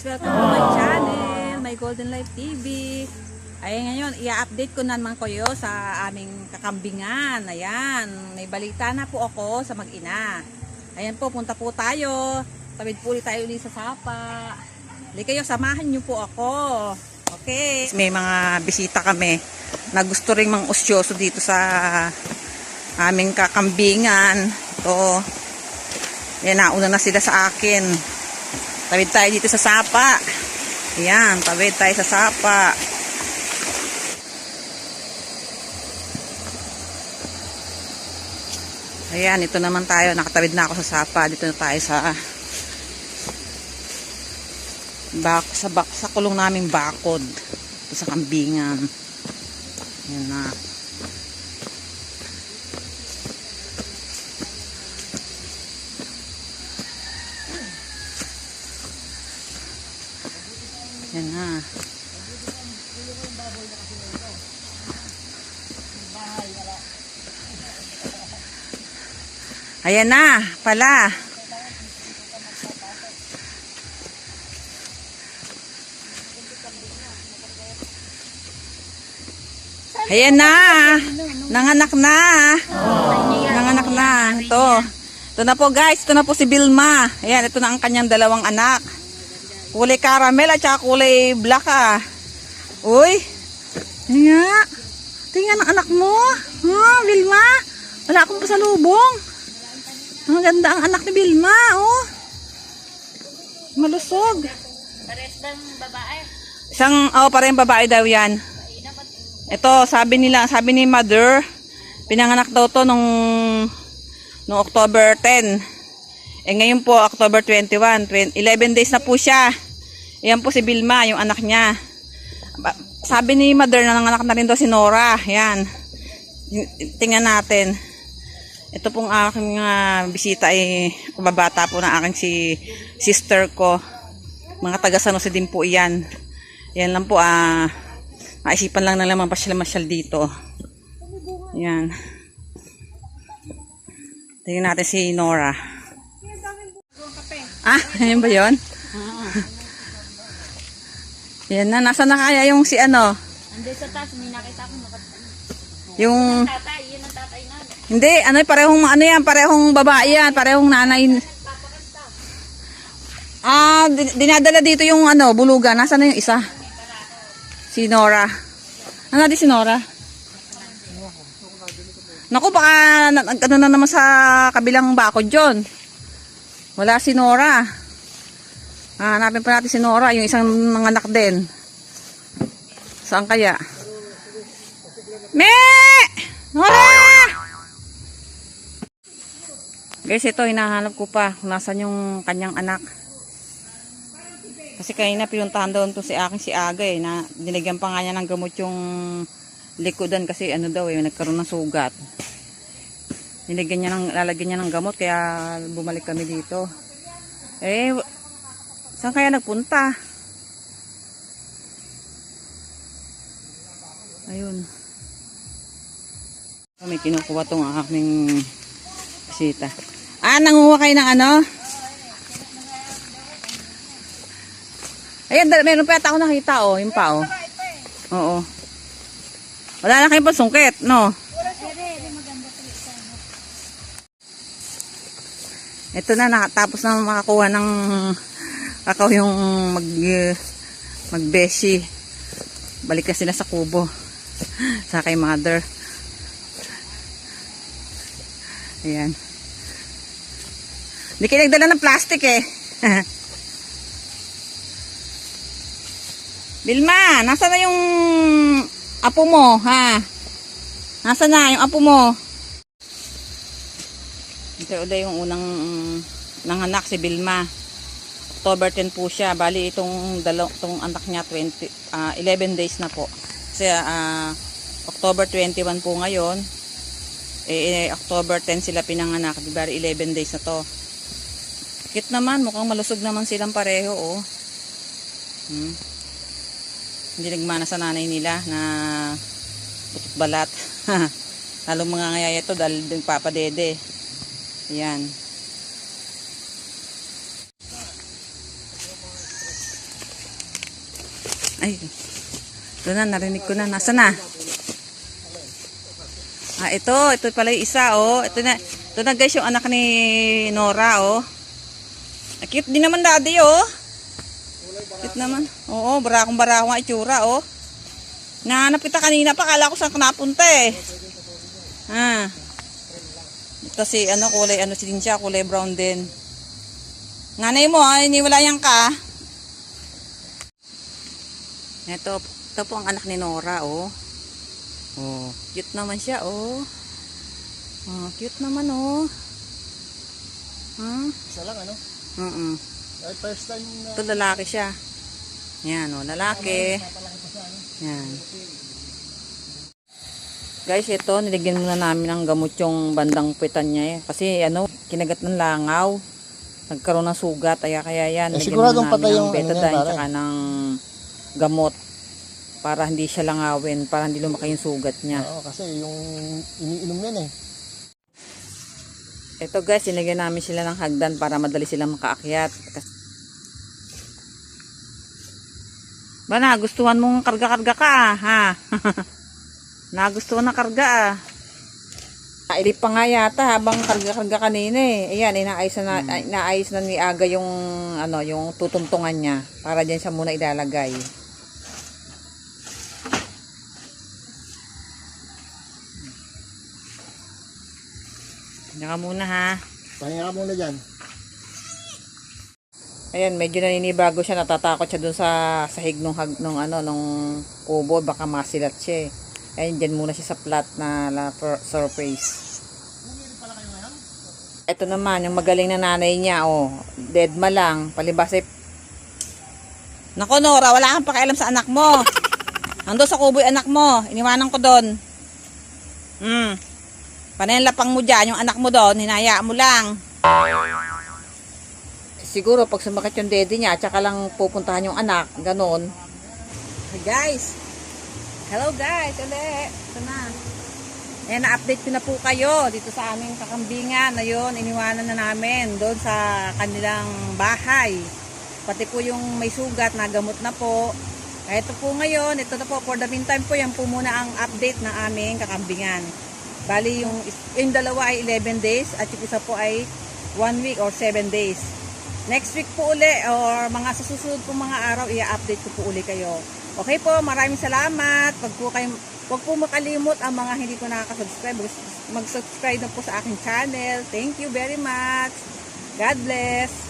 guys! Welcome to my channel, my Golden Life TV. Ayan ngayon, i-update ko naman kayo sa aming kakambingan. Ayan, may balita na po ako sa mag-ina. Ayan po, punta po tayo. Tawid po ulit tayo ulit sa sapa. Hindi kayo, samahan niyo po ako. Okay. May mga bisita kami na gusto ring mang usyoso dito sa aming kakambingan. Ito. Yan, nauna na sila sa akin. Tawid tayo dito sa sapa. Ayan, tawid tayo sa sapa. Ayan, ito naman tayo. Nakatawid na ako sa sapa. Dito na tayo sa bak sa bak sa kulong naming bakod. Sa kambingan. Ayan na. Yan na. Ayan na, pala. Ayan na. Nanganak na. Nanganak na. Ito. Ito na po guys. Ito na po si Bilma. Ayan, ito na ang kanyang dalawang anak. Kulay caramel at saka kulay black ah. Uy. Tingnan. Tingnan ang anak mo. Ha, Vilma. Wala akong pasalubong. Ang ganda ang anak ni Vilma, oh. Malusog. Pares ng babae. Isang, oh, parang babae daw yan. Ito, sabi nila, sabi ni mother, pinanganak daw to nung, nung October 10. Eh ngayon po, October 21, 20, 11 days na po siya. Yan po si Bilma, yung anak niya. Sabi ni mother na nanganak na rin daw si Nora. Yan. Tingnan natin. Ito pong aking ah, bisita ay kababata po ng aking si sister ko. Mga taga San Jose din po iyan. Yan lang po ah. Maisipan lang na lang mapasyal-masyal dito. Yan. Tingnan natin si Nora. Ah, yun ba yun? Yan na, nasa na kaya yung si ano? Andun sa taas, may nakita ko. Yung, Tatay, yun ang tatay na. hindi, ano, parehong, ano yan, parehong babae yan, parehong nanay. Ah, din- dinadala dito yung ano, bulugan. Nasaan na yung isa? Si Nora. Ano di si Nora? Naku, baka ano na naman sa kabilang bakod yun. Wala si Nora. Ah, hanapin pa natin si Nora, yung isang nanganak din. Saan kaya? Me! Nora! Guys, ito, hinahanap ko pa kung nasan yung kanyang anak. Kasi kanina pinuntahan doon to si akin si Aga eh, na dinigyan pa nga niya ng gamot yung likodan kasi ano daw eh, nagkaroon ng sugat. Dinigyan niya ng, lalagyan niya ng gamot kaya bumalik kami dito. Eh, saan kaya nagpunta? Ayun. May kinukuha tong aming bisita. Ah, nanguha kayo ng ano? Ayan, meron pa yata ako nakita, oh. Yung pa, oh. Oo. Wala na kayong pasungkit, no? Ito na, nakatapos na makakuha ng kakao yung mag, magbeshi. Balik na sila sa kubo. Sa kay mother. Ayan. Hindi kayo nagdala ng plastic eh. Bilma, nasa na yung apo mo, ha? Nasa na yung apo mo? Ito ulit yung unang mm, nanganak si Bilma. October 10 po siya. Bali itong dalaw, itong anak niya 20 ah, 11 days na po. Kasi ah, October 21 po ngayon. Eh, eh, October 10 sila pinanganak. Di bali 11 days na to. Cute naman, mukhang malusog naman silang pareho, oh. Hmm. Hindi nagmana sa nanay nila na putot balat. Lalong mga ngayaya to dahil nagpapadede. Ayan. Ay, ito na, narinig ko na. Nasa na? Ah, ito. Ito pala yung isa, oh. Ito na, ito na guys yung anak ni Nora, oh. Ah, Cute din naman daddy, oh. Cute naman. Oo, barakong barakong nga itsura, oh. Nahanap kita kanina pa, kala ko saan ka napunta, eh. Ah. Ito si, ano, kulay, ano si din siya, kulay brown din. Nanay mo, ah, iniwalayan ka. Ito, ito po ang anak ni Nora, oh. Oh, cute naman siya, oh. Oh, cute naman, oh. Hmm? Isa lang ano? Mm Ay, first time na Ito lalaki siya. Yan, oh, lalaki. Yan. Guys, ito, niligyan muna namin ng gamot yung bandang puwitan niya eh. Kasi ano, kinagat ng langaw. Nagkaroon ng sugat, kaya kaya yan. Eh, siguradong patay ng yung ano betadine pare. tsaka ng gamot para hindi siya langawin, para hindi lumaki yung sugat niya. Oo, kasi yung iniinom yan eh. Ito guys, sinigyan namin sila ng hagdan para madali silang makaakyat. Kas- Ba, nagustuhan mong karga-karga ka ha? nagustuhan ng karga ah. Nailip pa nga yata habang karga-karga kanina eh. Ayan, inaayos na, ay- inaayos na ni Aga yung, ano, yung tutuntungan niya. Para dyan siya muna ilalagay. Ka muna ha. Pahinga ka muna dyan. Ayan, medyo naninibago siya, natatakot siya dun sa sahig nung, hag, nung, ano, nung kubo, baka masilat siya eh. Ayan, dyan muna siya sa flat na la, surface. Ito naman, yung magaling na nanay niya, oh, dead ma lang, palibas eh. Nako Nora, wala kang pakialam sa anak mo. Ando sa kubo yung anak mo, iniwanan ko doon. Hmm. Panayin lapang mo dyan, yung anak mo doon, hinaya mo lang. Siguro pag sumakit yung daddy niya, tsaka lang pupuntahan yung anak, ganon. Hey guys! Hello guys! Uli! Ito na. Na-update ko na po kayo dito sa aming kakambingan. Ayun, iniwanan na namin doon sa kanilang bahay. Pati po yung may sugat, nagamot na po. Ito po ngayon, ito na po, for the meantime po, yan po muna ang update ng aming kakambingan. Bali, yung, yung dalawa ay 11 days at yung isa po ay 1 week or 7 days. Next week po uli or mga susunod po mga araw, i-update ko po uli kayo. Okay po, maraming salamat. Wag po, kayo, wag po makalimot ang mga hindi ko nakaka-subscribe. Mag-subscribe na po sa aking channel. Thank you very much. God bless.